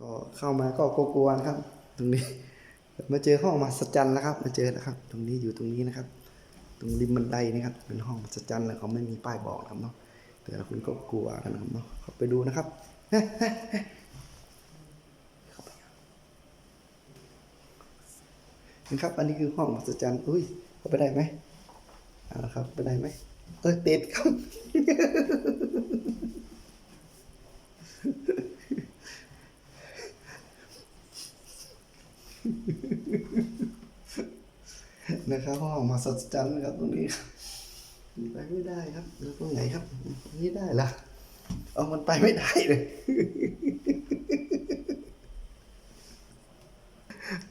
ก็เข้ามาก็กลัวๆนะครับ ตรงนี้ มาเจอห้องมหัศจรรย์นะครับ มาเจอนะครับ ตรงนี้อยู่ตรงนี้นะครับ ตรงริมบันไดนะครับ เป็นห้องมหัศจรรย์แล้วเขาไม่มีป้ายบอกนะครับเนาะแต่ละคนก็กลัวกันนะครับเนาะเขาไปดูนะครับเข้าไปครับนะครับ อันนี้คือห้องมหัศจรรย์อุ้ยเข้าไปได้ไหมเอาละครับไปได้ไหมเออติดครับ นะครับห้องมหัศจรรย์นะครับตรงนี้ไปไม่ได้ครับแล้วตรงไหนครับนี้ได้ละเอามันไปไม่ได้เลย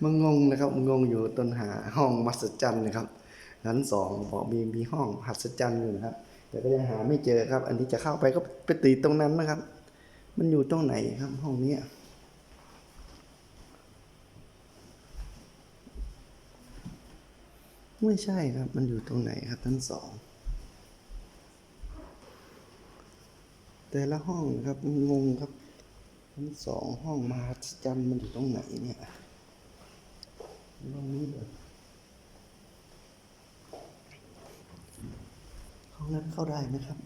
มันงงนะครับมันงงอยู่ต้นหาห้องมหัศจรรย์นะครับชั้นสองบอกมีมีห้องมหัศจรรย์อยู่นะครับ แต่ก็ยังหาไม่เจอครับ อันนี้จะเข้าไปก็ไปติดตรงนั้นนะครับ มันอยู่ตรงไหนครับห้องเนี้ย ไม่ใช่ครับ มันอยู่ตรงไหนครับชั้นสองแต่ละห้องนะครับงงครับชั้นสองห้องมหัศจรรย์มันอยู่ตรงไหนเนี่ยตรงนี้เลยห้องนั้นเข้าได้ไหมครับ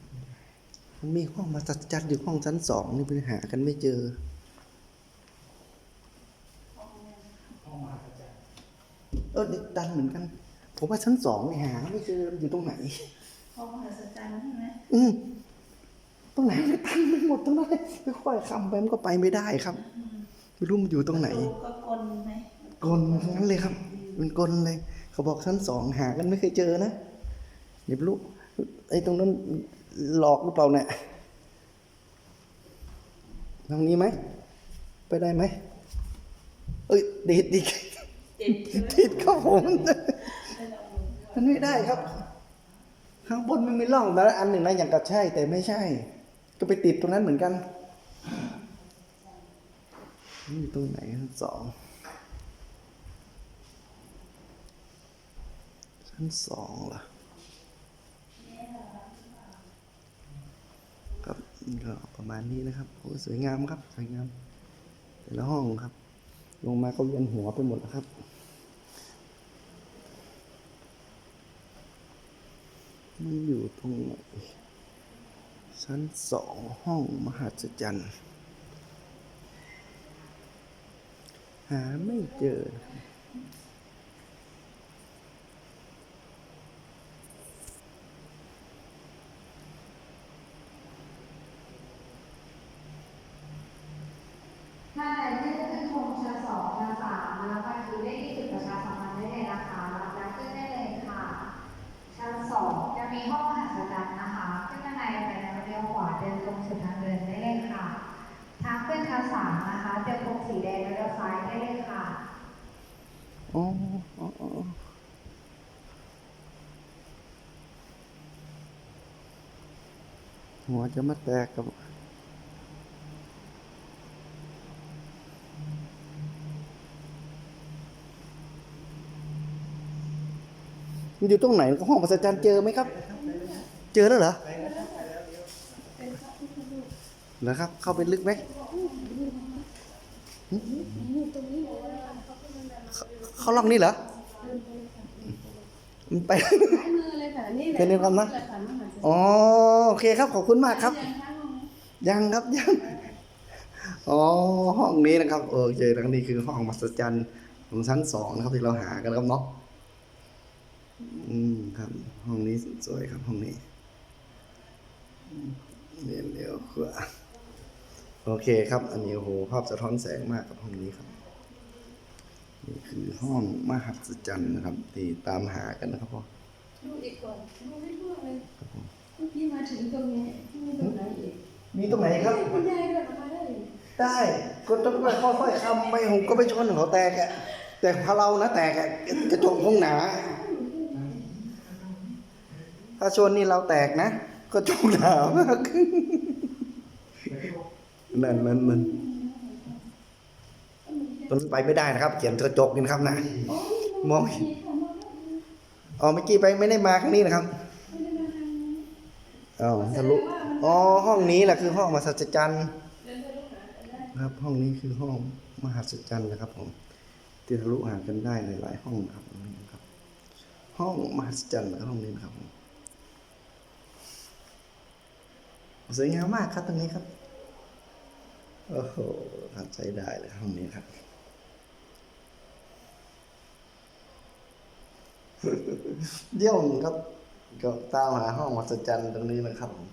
มันมีห้องมหัศจรรย์อยู่ห้องชั้นสองนี่ไปหากันไม่เจอเออนี่ดันเหมือนกัน ผมว่าชั้นสองเนี่ยหาไม่เจอมันอยู่ตรงไหนห้องมหัศจรรย์ใช่ไหมอืมตรงไหนไม่ตันไปหมดตรงนั้นค่อยๆคำไปมันก็ไปไม่ได้ครับไม่รู้มันอยู่ตรงไหนประตูก็กลไหมกลทั้งนั้นเลยครับเป็นกลเลย เขาบอกชั้นสองหากันไม่เคยเจอนะเดี๋ยวไม่รู้ไอ้ตรงนั้นหลอกหรือเปล่าเนี่ยทางนี้ไหมไปได้ไหมเอ้ยดีดดีดติดใช่ไหมติดเข้าผม มันไม่ได้ครับ ข้างบนมันมีร่องแต่ละอันหนึ่งนะอย่างกับใช่ แต่ไม่ใช่ ก็ไปติดตรงนั้นเหมือนกันนี่ตรงไหนชั้นสองชั้นสองเหรอครับก็ประมาณนี้นะครับโอ้สวยงามครับ สวยงาม แต่ละห้องครับ ลงมาก็เวียนหัวไปหมดแล้วครับ มันอยู่ตรงไหนชั้นสองห้องมหัศจรรย์ หาไม่เจอ ถ้าใดไม่ได้ขึ้นธงชั้นสองชั้นสามแล้วก็คือได้ที่จุดประชา สีแดงแล้วเลี้ยวซ้ายได้เลยค่ะอ๋ออ๋ออ๋อหัวจะมาแตกกับมันอยู่ตรงไหนห้องประจันเจอไหมครับ เจอแล้วเหรอเหรอครับ เข้าไปลึกไหม เขาเขาล็อกนี่เหรอมันไปซ้ายมือเลยค่ะนี่แหละเป็นเรื่องกันนะแหละค่ะมหัศจรรย์อ๋อโอเคครับ ขอบคุณมากครับยังคะห้องนี้ยังครับยังอ๋อห้องนี้นะครับโอเคแล้วนี่คือห้องมหัศจรรย์ของชั้นสองนะครับที่เราหากันครับเนาะอืมครับ ห้องนี้สวยครับห้องนี้อืมเรียนเร็วกว่า โอเคครับ อันนี้โอ้โหภาพสะท้อนแสงมากกับห้องนี้ครับนี่คือห้องมหัศจรรย์นะครับที่ตามหากันนะครับพ่อดูอีกก่อนดูไม่ทั่วเลยเมื่อกี้มาถึงตรงนี้มีตรงไหนอีกมีตรงไหนครับคุณยายเดินออกมาได้ได้ก็ต้องค่อยๆคำไปผมก็ไปชนเขาแตกอะแต่พอเรานะแตกอะกระจกคงหนา ถ้าชนนี่เราแตกนะกระจกหนามาก นั่นมันมันตอนไปไม่ได้นะครับ เขียนกระจกนี่นะครับนะมองอ๋อเมื่อกี้ไปไม่ได้มาข้างนี้นะครับอ๋อทะลุอ๋อห้องนี้แหละคือห้องมหัศจรรย์นะครับ ห้องนี้คือห้องมหัศจรรย์นะครับผมที่ทะลุหากันได้หลายๆห้องนะครับตรงนี้นะครับ ห้องมหัศจรรย์นะครับห้องนี้นะครับสวยงามมากครับตรงนี้ครับ โอ้โหทำใช้ได้เลยห้องนี้ครับ เยี่ยมครับก็ตามหาห้องมหัศจรรย์ตรงนี้นะครับผม